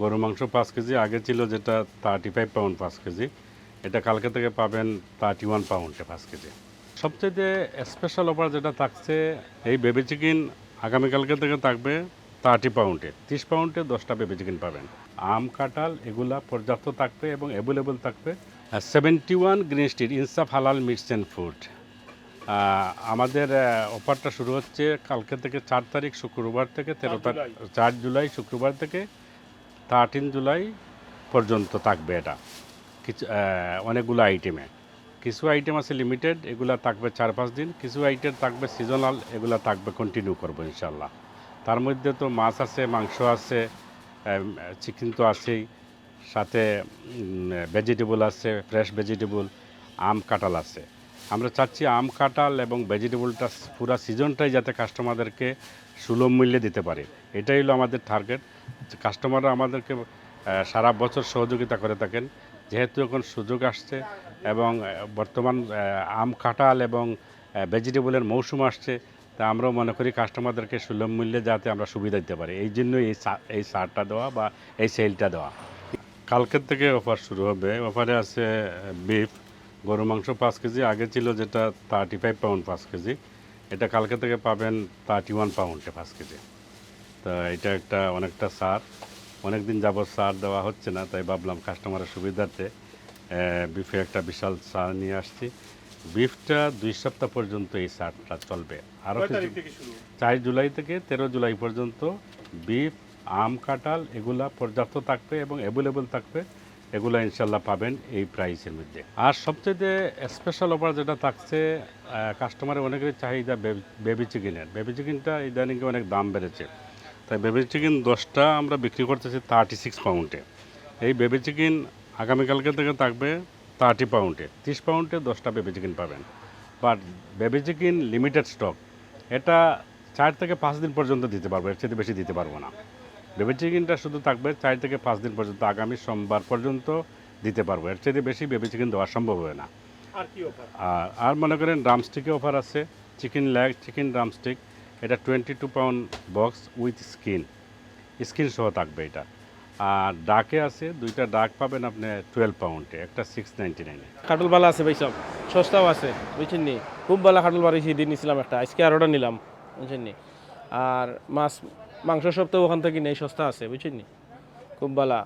গরু মাংস পাঁচ কেজি আগে ছিল যেটা থার্টি ফাইভ পাউন্ড পাঁচ কেজি এটা কালকে থেকে পাবেন থার্টি ওয়ান পাউন্ডে পাঁচ কেজি। সবচেয়ে স্পেশাল অফার যেটা থাকছে এই বেবি চিকেন আগামীকালকে থেকে থাকবে থার্টি পাউন্ডে তিরিশ পাউন্ডে দশটা বেবি চিকেন পাবেন। আম কাঁঠাল এগুলা পর্যাপ্ত থাকবে এবং অ্যাভেলেবল থাকবে সেভেন্টি ওয়ান গ্রিন স্ট্রিট ইনসাফ হালাল মিটস অ্যান্ড ফুড আমাদের অফারটা শুরু হচ্ছে কালকে থেকে চার তারিখ শুক্রবার থেকে তেরো তারিখ চার জুলাই শুক্রবার থেকে থার্টিন জুলাই পর্যন্ত থাকবে এটা। কিছু অনেকগুলো আইটেমে কিছু আইটেম আছে লিমিটেড এগুলা থাকবে চার পাঁচ দিন। কিছু আইটেম থাকবে সিজনাল এগুলা থাকবে কন্টিনিউ করব ইনশাল্লাহ তার মধ্যে তো মাছ আছে, মাংস আছে চিকেন তো আছেই। সাথে ভেজিটেবল আছে ফ্রেশ ভেজিটেবল আম, কাঁঠাল আছে। আমরা চাচ্ছি আম, কাঁঠাল এবং ভেজিটেবলটা পুরা সিজনটাই যাতে কাস্টমারদেরকে সুলভ মূল্যে দিতে পারে। এটাই হলো আমাদের টার্গেট কাস্টমাররা আমাদেরকে সারা বছর সহযোগিতা করে থাকেন। যেহেতু এখন সুযোগ আসছে এবং বর্তমান আম কাঁঠাল এবং ভেজিটেবলের মৌসুম আসছে, তা আমরাও মনে করি কাস্টমারদেরকে সুলভ মূল্যে যাতে আমরা সুবিধা দিতে পারি। এই জন্যই এই এই সারটা দেওয়া বা এই সেলটা দেওয়া। কালকের থেকে অফার শুরু হবে। অফারে আছে বিফ গরু মাংস পাঁচ কেজি, আগে ছিল যেটা থার্টি ফাইভ পাউন্ড পাঁচ কেজি। এটা কালকে থেকে পাবেন থার্টি ওয়ান পাউন্ডে পাঁচ কেজি। তা এটা একটা অনেকটা সার। অনেক দিন যাবৎ সার দেওয়া হচ্ছে না তাই ভাবলাম কাস্টমারের সুবিধার্থে বিফে একটা বিশাল সার নিয়ে আসছি। বিফটা দুই সপ্তাহ পর্যন্ত এই সারটা চলবে। আরও চার জুলাই থেকে তেরো জুলাই পর্যন্ত বিফ আম কাঁঠাল এগুলা পর্যাপ্ত থাকবে এবং অ্যাভেলেবল থাকবে এগুলা ইনশাল্লাহ পাবেন এই প্রাইসের মধ্যে। আর সবচেয়ে স্পেশাল অফার যেটা থাকছে কাস্টমারের অনেকের চাহিদা বেবি চিকেনের বেবি চিকেনটা ইদানিং অনেক দাম বেড়েছে। তাই বেবি চিকেন দশটা আমরা বিক্রি করতেছি থার্টি সিক্স পাউন্ডে এই বেবি চিকেন আগামীকালকে থেকে থাকবে থার্টি পাউন্ডে তিরিশ পাউন্ডে দশটা বেবি চিকেন পাবেন। But baby chicken limited stock এটা চার থেকে পাঁচ দিন পর্যন্ত দিতে পারব এর চেয়ে বেশি দিতে পারব না। বেবি চিকেনটা শুধু থাকবে চার থেকে পাঁচ দিন পর্যন্ত আগামী সোমবার পর্যন্ত দিতে পারব। এর চেয়ে বেশি বেবি চিকেন দেওয়া সম্ভব হবে না। আর কি আর আর মনে করেন ড্রামস্টিকে অফার আছে চিকেন লেগ চিকেন ড্রামস্টিক এটা twenty two pound box with skin skin সহ থাকবে এটা। আর ডাকে আছে দুইটা ডাক পাবেন আপনি টুয়েলভ পাউন্ডে একটা সিক্স নাইনটি নাইনে কাটল বালা আছে ভাই সব। সস্তাও আছে বুঝছেন নি? খুব ভালো কাটল বাড়ি দিয়ে নিয়েছিলাম একটা আজকে আরোটা নিলাম বুঝছেন নি? আর মাছ মাংস সব তো ওখান থেকে নেই সস্তা আছে বুঝছেন নি? খুব ভালো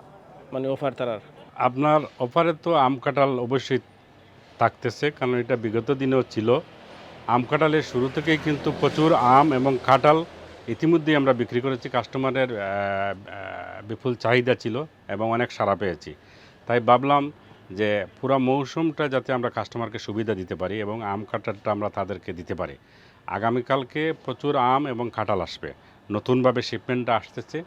মানে অফার তারার। আপনার অফারে তো আম কাঁঠাল অবশ্যই থাকতেছে কারণ এটা বিগত দিনেও ছিল। আম কাঁঠালের শুরু থেকেই কিন্তু প্রচুর আম এবং কাঁঠাল ইতিমধ্যেই আমরা বিক্রি করেছি। কাস্টমারের বিপুল চাহিদা ছিল এবং অনেক সাড়া পেয়েছি। তাই ভাবলাম যে পুরো মৌসুমটা যাতে আমরা কাস্টমারকে সুবিধা দিতে পারি এবং আম কাঁঠালটা আমরা তাদেরকে দিতে পারি। আগামীকালকে প্রচুর আম এবং কাঁঠাল আসবে। নতুনভাবে শিপমেন্টটা আসতেছে।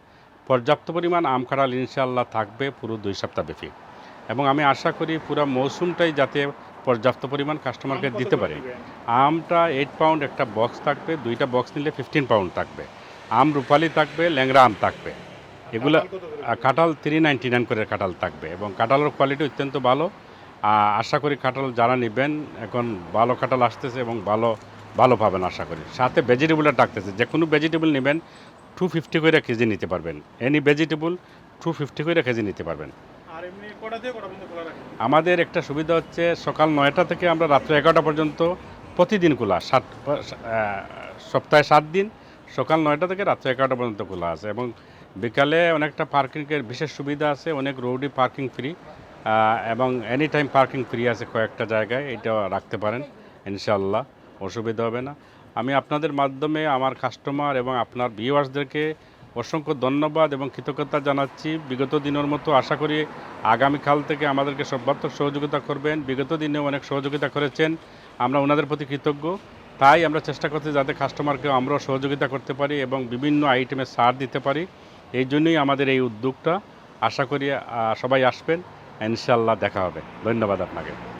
পর্যাপ্ত পরিমাণ আম কাঁঠাল ইনশাল্লাহ থাকবে পুরো দুই সপ্তাহ ব্যাপী। এবং আমি আশা করি পুরো মৌসুমটাই যাতে পর্যাপ্ত পরিমাণ কাস্টমারকে দিতে পারে। আমটা এইট পাউন্ড একটা বক্স থাকবে দুইটা বক্স নিলে ফিফটিন পাউন্ড থাকবে। আম রূপালি থাকবে ল্যাংরা আম থাকবে। এগুলো কাঁঠাল থ্রি নাইনটি নাইন করে কাঁঠাল থাকবে এবং কাঁঠালের কোয়ালিটি অত্যন্ত ভালো। আশা করি কাঁঠাল যারা নেবেন এখন ভালো কাঁঠাল আসতেছে এবং ভালো ভালো পাবেন আশা করি। সাথে ভেজিটেবলটা থাকতেছে যে কোনো ভেজিটেবল নেবেন টু ফিফটি করে কেজি নিতে পারবেন। এনি ভেজিটেবল টু ফিফটি করে কেজি নিতে পারবেন। আমাদের একটা সুবিধা হচ্ছে, সকাল নয়টা থেকে আমরা রাত্রে এগারোটা পর্যন্ত প্রতিদিন খোলা, সাত সপ্তাহে সাত দিন, সকাল নয়টা থেকে রাত্রে এগারোটা পর্যন্ত খোলা আছে এবং বিকালে অনেকটা পার্কিংয়ের বিশেষ সুবিধা আছে, অনেক রোডই পার্কিং ফ্রি এবং এনি টাইম পার্কিং ফ্রি আছে কয়েকটা জায়গায় এটা রাখতে পারেন ইনশাল্লাহ অসুবিধা হবে না। আমি আপনাদের মাধ্যমে আমার কাস্টমার এবং আপনার ভিউয়ার্সদেরকে অসংখ্য ধন্যবাদ এবং কৃতজ্ঞতা জানাচ্ছি। বিগত দিনের মতো আশা করি আগামীকাল থেকে আমাদেরকে সর্বাত্মক সহযোগিতা করবেন। বিগত দিনে অনেক সহযোগিতা করেছেন। আমরা ওনাদের প্রতি কৃতজ্ঞ। তাই আমরা চেষ্টা করছি যাতে কাস্টমারকে আমরাও সহযোগিতা করতে পারি এবং বিভিন্ন আইটেমে সার দিতে পারি। এই জন্যই আমাদের এই উদ্যোগটা। আশা করি সবাই আসবেন। ইনশাল্লাহ দেখা হবে। ধন্যবাদ আপনাকে।